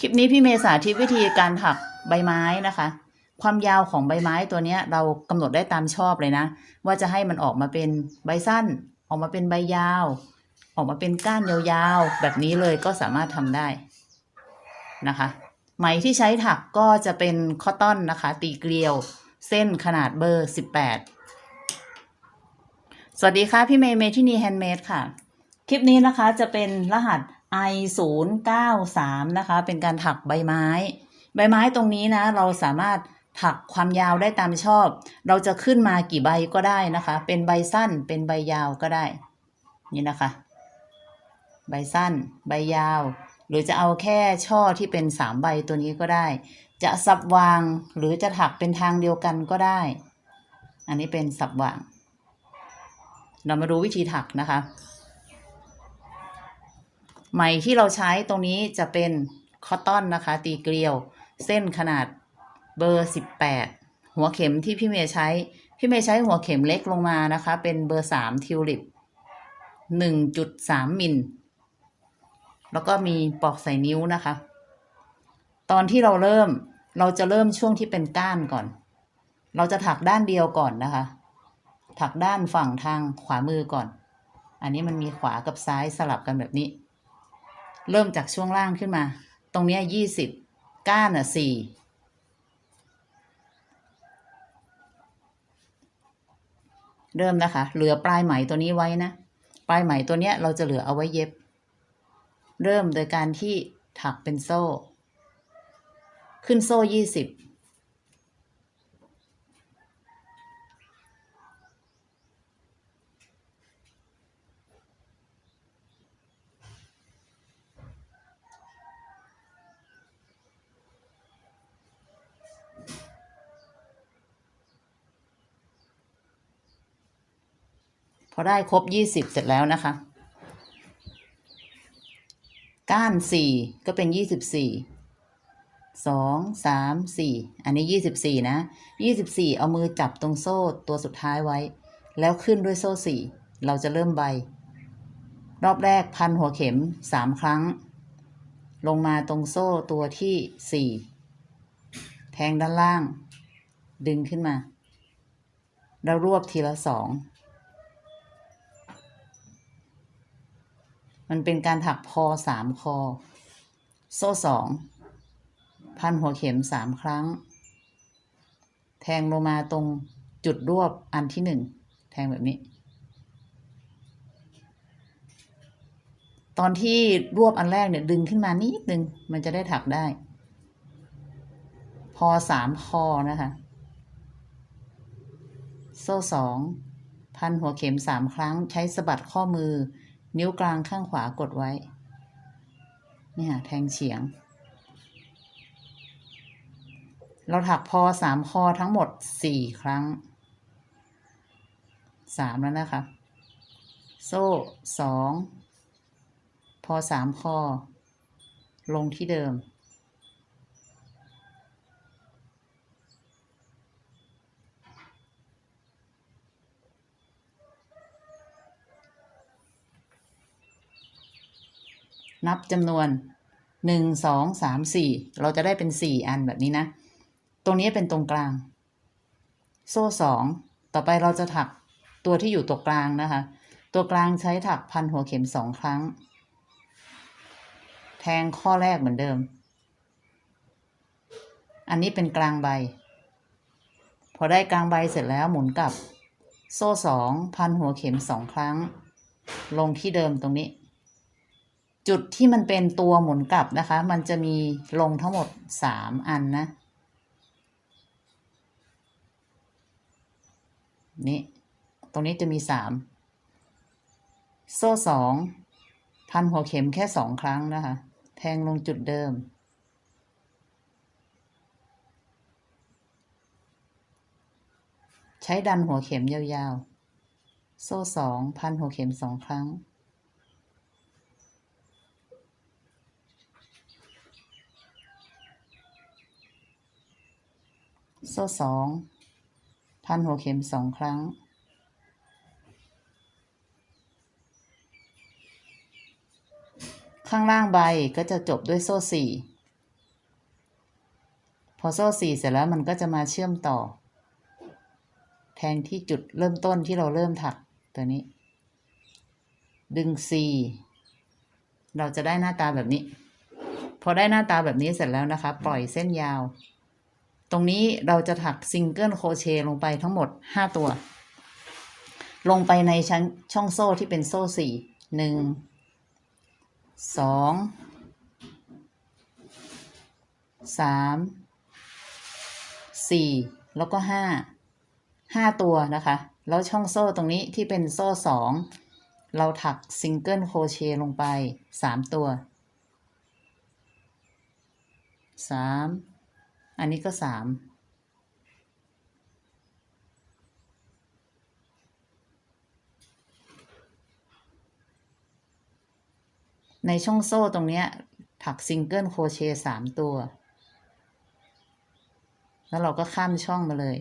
คลิปนี้พี่เมย์สาธิตวิธีการถักใบไม้นะคะ ความยาวของใบไม้ตัวนี้เรากำหนดได้ตามชอบเลยนะ ว่าจะให้มันออกมาเป็นใบสั้น ออกมาเป็นใบยาว ออกมาเป็นก้านยาวๆ แบบนี้เลยก็สามารถทำได้นะคะ ไหมที่ใช้ถักก็จะเป็นคอตตอนนะคะ ตีเกลียว เส้นขนาดเบอร์18สวัสดีค่ะ พี่เมย์เมทินีแฮนด์เมดค่ะ คลิปนี้นะคะจะเป็นรหัส i 0 9 3นะคะ เป็นการถักใบไม้ ใบไม้ตรงนี้นะ เราสามารถถักความยาวได้ตามชอบ เราจะขึ้นมากี่ใบก็ได้นะคะ เป็นใบสั้น เป็นใบยาวก็ได้ นี่นะคะ ใบสั้น ใบยาว หรือจะเอาแค่ช่อที่เป็นสามใบตัวนี้ก็ได้ จะสับวางหรือจะถักเป็นทางเดียวกันก็ได้ อันนี้เป็นสับวาง เรามาดูวิธีถักนะคะ ไหมที่เราใช้ตรงนี้จะเป็นคอตตอนนะคะ ตีเกลียว เส้นขนาดเบอร์ 18 หัวเข็มที่พี่เมย์ใช้ พี่เมย์ใช้หัวเข็มเล็กลงมานะคะ เป็นเบอร์ 3 ทิวลิป 1.3 มิล แล้วก็มีปลอกใส่นิ้วนะคะ ตอนที่เราเริ่มเราจะเริ่มช่วงที่เป็นก้านก่อน เราจะถักด้านเดียวก่อนนะคะ ถักด้านฝั่งทางขวามือก่อน อันนี้มันมีขวากับซ้ายสลับกันแบบนี้ เริ่มจากช่วงล่างขึ้นมา ตรงนี้ยี่สิบก้านอะสี่เริ่มนะคะ เหลือปลายไหมตัวนี้ไว้นะ ปลายไหมตัวเนี้ยเราจะเหลือเอาไว้เย็บ เริ่มโดยการที่ถักเป็นโซ่ ขึ้นโซ่ยี่สิบ อได้ครบยี่สิบเสร็จแล้วนะคะ ก้านสี่ก็เป็นยี่สิบสี่สองสามสี่อันนี้ยี่สิบสี่นะยี่สิบสี่เอามือจับตรงโซ่ตัวสุดท้ายไว้ แล้วขึ้นด้วยโซ่สี่เราจะเริ่มใบ รอบแรกพันหัวเข็มสามครั้ง ลงมาตรงโซ่ตัวที่สี่แทงด้านล่าง ดึงขึ้นมา แล้วรวบทีละสอง มันเป็นการถักพอสามคอ โซ่สองพันหัวเข็มสามครั้ง แทงลงมาตรงจุดรวบอันที่หนึ่งแทงแบบนี้ ตอนที่รวบอันแรกเนี่ยดึงขึ้นมานิดนึงมันจะได้ถักได้ พอสามคอนะคะ โซ่สองพันหัวเข็มสามครั้งใช้สะบัดข้อมือ นิ้วกลางข้างขวากดไว้ นี่ยแทงเฉียง เราถักพอสามคอทั้งหมดสี่ครั้งสามแล้วนะคะ โซ่สองพอสามคอ ลงที่เดิม นับจำนวนหนึ่งสองสามสี่เราจะได้เป็นสี่อันแบบนี้นะ ตรงนี้เป็นตรงกลาง โซ่สองต่อไปเราจะถักตัวที่อยู่ตัวกลางนะคะ ตัวกลางใช้ถักพันหัวเข็มสองครั้ง แทงข้อแรกเหมือนเดิม อันนี้เป็นกลางใบ พอได้กลางใบเสร็จแล้วหมุนกลับ โซ่สองพันหัวเข็มสองครั้ง ลงที่เดิมตรงนี้ จุดที่มันเป็นตัวหมุนกลับนะคะ มันจะมีลงทั้งหมดสามอันนะ นี่ตรงนี้จะมีสามโซ่สองพันหัวเข็มแค่สองครั้งนะคะ แทงลงจุดเดิม ใช้ดันหัวเข็มยาวๆ โซ่สองพันหัวเข็มสองครั้ง ซ่สองพันหัวเข็มสองครั้ง ข้างล่างใบก็จะจบด้วยโซ่สี่พอโซ่สี่เสร็จแล้วมันก็จะมาเชื่อมต่อ แทงที่จุดเริ่มต้นที่เราเริ่มถักตัวนี้ ดึงสี่เราจะได้หน้าตาแบบนี้ พอได้หน้าตาแบบนี้เสร็จแล้วนะคะ ปล่อยเส้นยาว ตรงนี้เราจะถักซิงเกิลโครเชต์ลงไปทั้งหมดห้าตัว ลงไปในชั้นช่องโซ่ที่เป็นโซ่สี่หนึ่งสองสามสี่แล้วก็ห้าห้าตัวนะคะ แล้วช่องโซ่ตรงนี้ที่เป็นโซ่สองเราถักซิงเกิลโครเชต์ลงไปสามตัวสาม อันนี้ก็สามในช่องโซ่ตรงนี้ถักซิงเกิลโครเชต์สามตัว แล้วเราก็ข้ามช่องมาเลย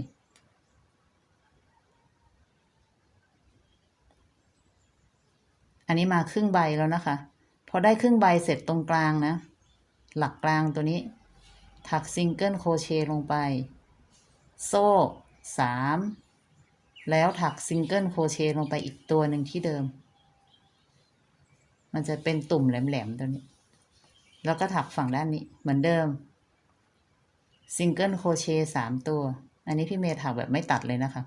อันนี้มาครึ่งใบแล้วนะคะ พอได้ครึ่งใบเสร็จตรงกลางนะ หลักกลางตัวนี้ ถักซิงเกิลโครเชต์ลงไป โซ่สามแล้วถักซิงเกิลโครเชต์ลงไปอีกตัวหนึ่งที่เดิม มันจะเป็นตุ่มแหลมๆตัวนี้ แล้วก็ถักฝั่งด้านนี้เหมือนเดิม ซิงเกิลโครเชต์สามตัว อันนี้พี่เมย์ถักแบบไม่ตัดเลยนะคะ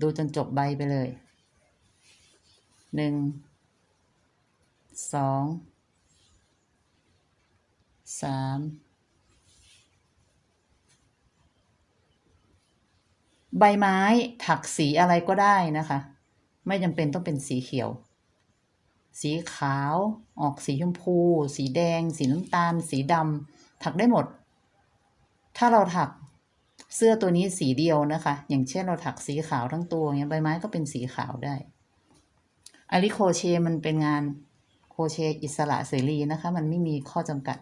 ดูจนจบใบไปเลย หนึ่ง สอง สาม ใบไม้ถักสีอะไรก็ได้นะคะ ไม่จำเป็นต้องเป็นสีเขียว สีขาว ออกสีชมพู สีแดง สีน้ำตาล สีดำถักได้หมด ถ้าเราถักเสื้อตัวนี้สีเดียวนะคะ อย่างเช่นเราถักสีขาวทั้งตัวเงี้ยใบไม้ก็เป็นสีขาวได้อาริโคเชมันเป็นงานโครเชอิสระเสรีนะคะ มันไม่มีข้อจำกัด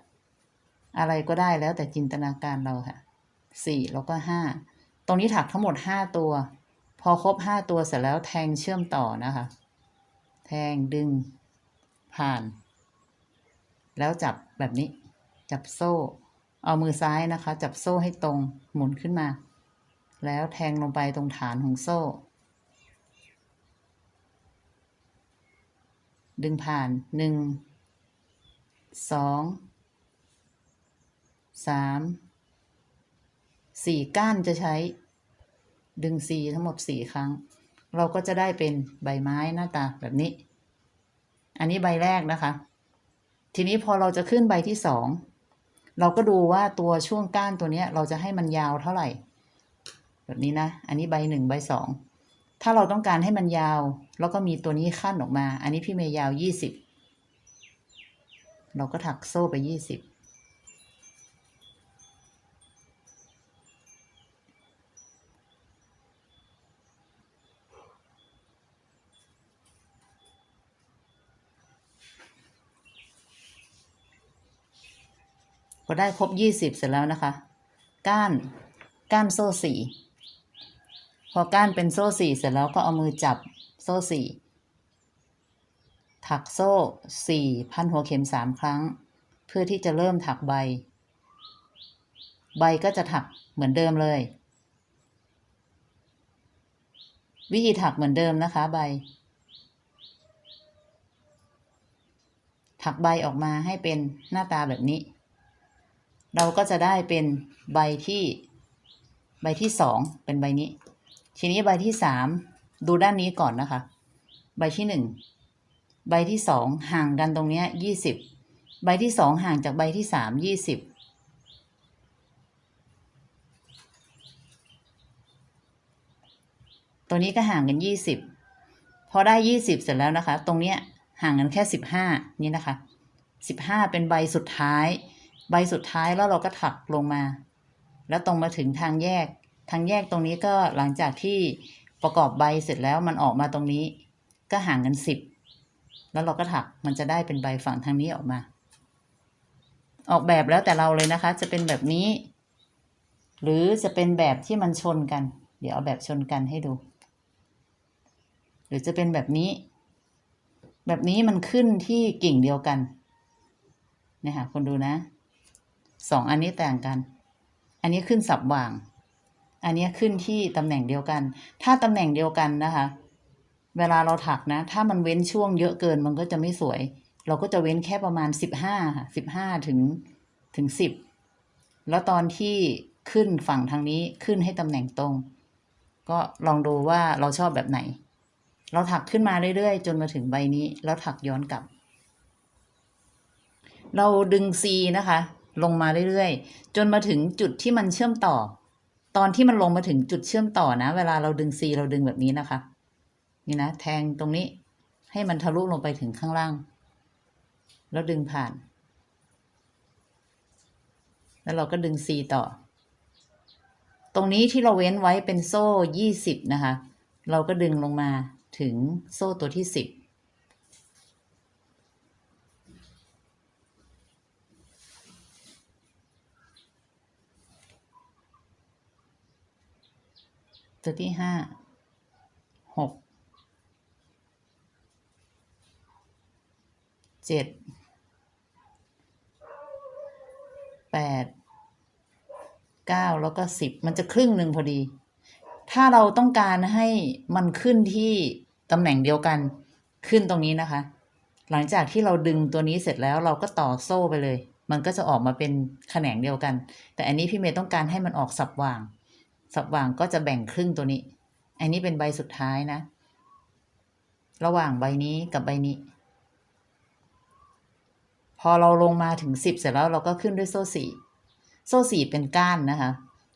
อะไรก็ได้แล้วแต่จินตนาการเราค่ะสี่แล้วก็ห้า ตรงนี้ถักทั้งหมดห้าตัว พอครบห้าตัวเสร็จแล้วแทงเชื่อมต่อนะคะ แทงดึงผ่าน แล้วจับแบบนี้ จับโซ่ เอามือซ้ายนะคะ จับโซ่ให้ตรงหมุนขึ้นมา แล้วแทงลงไปตรงฐานของโซ่ ดึงผ่านหนึ่งสองสาม สี่ก้านจะใช้ ดึงสีทั้งหมดสี่ครั้ง เราก็จะได้เป็นใบไม้หน้าตาแบบนี้ อันนี้ใบแรกนะคะ ทีนี้พอเราจะขึ้นใบที่สองเราก็ดูว่าตัวช่วงก้านตัวนี้เราจะให้มันยาวเท่าไหร่ แบบนี้นะ อันนี้ใบหนึ่งใบสองถ้าเราต้องการให้มันยาว แล้วก็มีตัวนี้ขั้นออกมา อันนี้พี่เมย์ยาวยี่สิบเราก็ถักโซ่ไปยี่สิบ พอได้ครบยี่สิบเสร็จแล้วนะคะ ก้านก้านโซ่สี่พอก้านเป็นโซ่สี่เสร็จแล้วก็เอามือจับโซ่สี่ถักโซ่สี่พันหัวเข็มสามครั้ง เพื่อที่จะเริ่มถักใบ ใบก็จะถักเหมือนเดิมเลย วิธีถักเหมือนเดิมนะคะใบ ถักใบออกมาให้เป็นหน้าตาแบบนี้ เราก็จะได้เป็นใบที่ใบที่สองเป็นใบนี้ ทีนี้ใบที่สามดูด้านนี้ก่อนนะคะ ใบที่หนึ่งใบที่สองห่างกันตรงเนี้ยยี่สิบใบที่สองห่างจากใบที่สามยี่สิบตัวนี้ก็ห่างกันยี่สิบพอได้ยี่สิบเสร็จแล้วนะคะ ตรงเนี้ยห่างกันแค่สิบห้านี่นะคะสิบห้าเป็นใบสุดท้าย ใบสุดท้ายแล้วเราก็ถักลงมา แล้วตรงมาถึงทางแยก ทางแยกตรงนี้ก็หลังจากที่ประกอบใบเสร็จแล้วมันออกมาตรงนี้ ก็ห่างกันสิบแล้วเราก็ถักมันจะได้เป็นใบฝั่งทางนี้ออกมา ออกแบบแล้วแต่เราเลยนะคะ จะเป็นแบบนี้ หรือจะเป็นแบบที่มันชนกัน เดี๋ยวเอาแบบชนกันให้ดู หรือจะเป็นแบบนี้ แบบนี้มันขึ้นที่กิ่งเดียวกันนี่ยค่ะคนดูนะ สองอันนี้ต่างกัน อันนี้ขึ้นสับว่าง อันนี้ขึ้นที่ตำแหน่งเดียวกัน ถ้าตำแหน่งเดียวกันนะคะ เวลาเราถักนะ ถ้ามันเว้นช่วงเยอะเกินมันก็จะไม่สวย เราก็จะเว้นแค่ประมาณสิบห้าค่ะสิบห้าถึงถึงสิบแล้วตอนที่ขึ้นฝั่งทางนี้ขึ้นให้ตำแหน่งตรง ก็ลองดูว่าเราชอบแบบไหน เราถักขึ้นมาเรื่อยๆ จนมาถึงใบนี้ แล้วถักย้อนกลับ เราดึง C นะคะ ลงมาเรื่อยๆ จนมาถึงจุดที่มันเชื่อมต่อ ตอนที่มันลงมาถึงจุดเชื่อมต่อนะ เวลาเราดึงซีเราดึงแบบนี้นะคะ นี่นะแทงตรงนี้ให้มันทะลุลงไปถึงข้างล่าง แล้วดึงผ่าน แล้วเราก็ดึงซีต่อ ตรงนี้ที่เราเว้นไว้เป็นโซ่ยี่สิบนะคะ เราก็ดึงลงมาถึงโซ่ตัวที่สิบ ตัวที่ห้าหกเจ็ดแปดเก้าแล้วก็สิบมันจะครึ่งหนึ่งพอดี ถ้าเราต้องการให้มันขึ้นที่ตำแหน่งเดียวกันขึ้นตรงนี้นะคะ หลังจากที่เราดึงตัวนี้เสร็จแล้วเราก็ต่อโซ่ไปเลย มันก็จะออกมาเป็นแขนงเดียวกัน แต่อันนี้พี่เมย์ต้องการให้มันออกสับว่าง สับว่างก็จะแบ่งครึ่งตัวนี้ อันนี้เป็นใบสุดท้ายนะ ระหว่างใบนี้กับใบนี้ พอเราลงมาถึงสิบเสร็จแล้วเราก็ขึ้นด้วยโซ่สี่โซ่สี่เป็นก้านนะคะ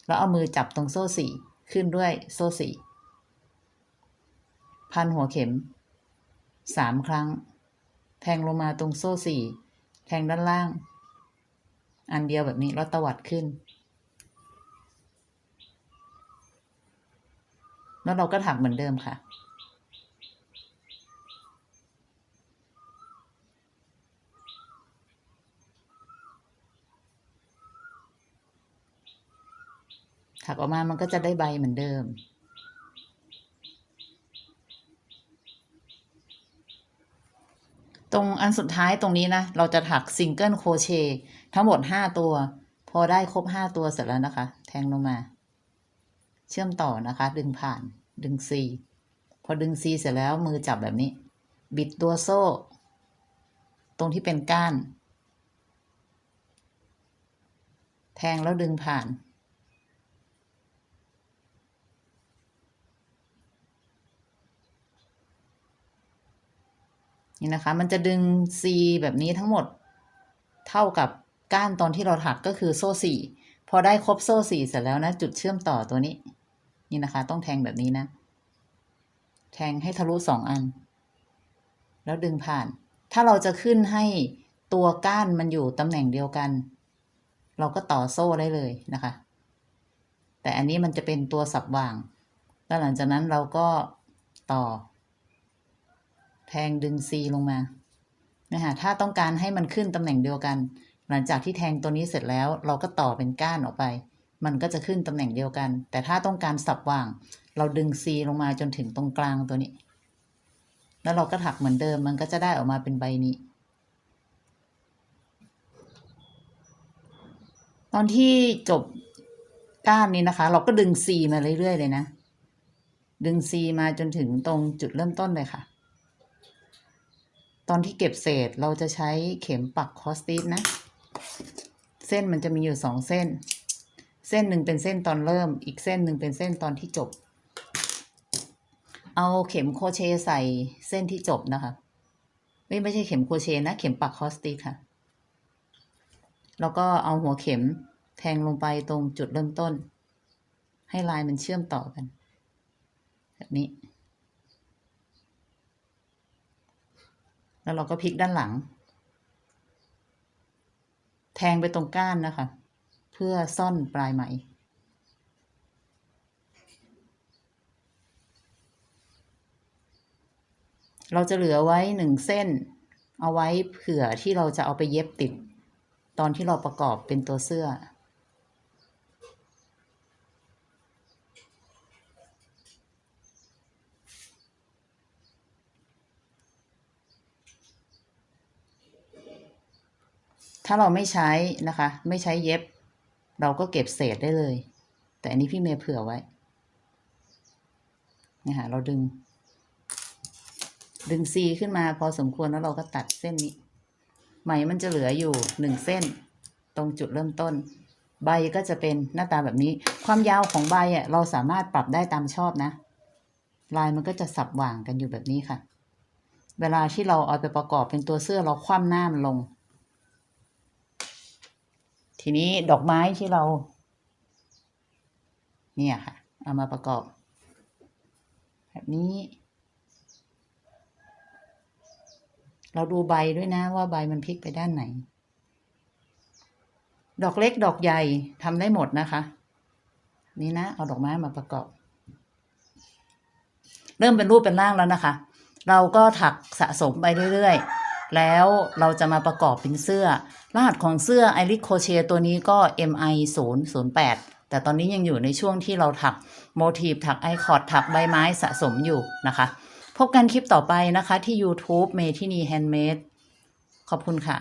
แล้วเอามือจับตรงโซ่สี่ขึ้นด้วยโซ่สี่พันหัวเข็มสามครั้ง แทงลงมาตรงโซ่สี่แทงด้านล่าง อันเดียวแบบนี้แล้วตวัดขึ้น แล้วเราก็ถักเหมือนเดิมค่ะ ถักออกมามันก็จะได้ใบเหมือนเดิมตรงอันสุดท้ายตรงนี้นะ เราจะถักซิงเกิลโคเชต์ทั้งหมดห้าตัว พอได้ครบห้าตัวเสร็จแล้วนะคะ แทงลงมา เชื่อมต่อนะคะ ดึงผ่านดึง C พอดึง C เสร็จแล้วมือจับแบบนี้ บิดตัวโซ่ ตรงที่เป็นก้าน แทงแล้วดึงผ่านนี่นะคะ มันจะดึง C แบบนี้ทั้งหมด เท่ากับก้านตอนที่เราถักก็คือโซ่สี่ พอได้ครบโซ่สี่เสร็จแล้วนะ จุดเชื่อมต่อตัวนี้ นี่นะคะ ต้องแทงแบบนี้นะ แทงให้ทะลุสองอัน แล้วดึงผ่าน ถ้าเราจะขึ้นให้ตัวก้านมันอยู่ตำแหน่งเดียวกัน เราก็ต่อโซ่ได้เลยนะคะ แต่อันนี้มันจะเป็นตัวสับว่าง แล้วหลังจากนั้นเราก็ต่อ แทงดึง C ลงมานะคะถ้าต้องการให้มันขึ้นตำแหน่งเดียวกัน หลังจากที่แทงตัวนี้เสร็จแล้วเราก็ต่อเป็นก้านออกไป มันก็จะขึ้นตำแหน่งเดียวกัน แต่ถ้าต้องการสับว่าง เราดึง C ลงมาจนถึงตรงกลางตัวนี้ แล้วเราก็ถักเหมือนเดิม มันก็จะได้ออกมาเป็นใบนี้ ตอนที่จบก้านนี้นะคะ เราก็ดึง C มาเรื่อยๆเลยนะ ดึง C มาจนถึงตรงจุดเริ่มต้นเลยค่ะ ตอนที่เก็บเศษเราจะใช้เข็มปักคอสติสนะ เส้นมันจะมีอยู่สองเส้น เส้นหนึ่งเป็นเส้นตอนเริ่ม อีกเส้นหนึ่งเป็นเส้นตอนที่จบ เอาเข็มโครเชต์ใส่เส้นที่จบนะคะ ไม่ไม่ใช่เข็มโครเชต์นะ เข็มปักคอสติค่ะ แล้วก็เอาหัวเข็มแทงลงไปตรงจุดเริ่มต้น ให้ลายมันเชื่อมต่อกัน แบบนี้ แล้วเราก็พลิกด้านหลัง แทงไปตรงก้านนะคะ เพื่อซ่อนปลายไหม เราจะเหลือไว้หนึ่งเส้น เอาไว้เผื่อที่เราจะเอาไปเย็บติด ตอนที่เราประกอบเป็นตัวเสื้อ ถ้าเราไม่ใช้นะคะ ไม่ใช้เย็บ เราก็เก็บเศษได้เลย แต่อันนี้พี่เมย์เผื่อไว้เนี่ยค่ะเราดึง ดึงซีขึ้นมาพอสมควรแล้วเราก็ตัดเส้นนี้ ไหมมันจะเหลืออยู่หนึ่งเส้น ตรงจุดเริ่มต้น ใบก็จะเป็นหน้าตาแบบนี้ ความยาวของใบอะเราสามารถปรับได้ตามชอบนะ ลายมันก็จะสับหว่างกันอยู่แบบนี้ค่ะ เวลาที่เราเอาไปประกอบเป็นตัวเสื้อเราคว่ำหน้ามันลง ทีนี้ดอกไม้ที่เรา เนี่ยค่ะ เอามาประกอบ แบบนี้ เราดูใบด้วยนะว่าใบมันพลิกไปด้านไหน ดอกเล็กดอกใหญ่ทำได้หมดนะคะ นี่นะ เอาดอกไม้มาประกอบ เริ่มเป็นรูปเป็นร่างแล้วนะคะ เราก็ถักสะสมไปเรื่อยๆ แล้วเราจะมาประกอบเป็นเสื้อ รหัสของเสื้อไอริสโคเชตัวนี้ก็ MI 0 0 8แต่ตอนนี้ยังอยู่ในช่วงที่เราถักโมทีฟถักไอคอร์ดถักใบไม้สะสมอยู่นะคะ พบกันคลิปต่อไปนะคะที่ YouTube เมทินีแฮนด์เมดขอบคุณค่ะ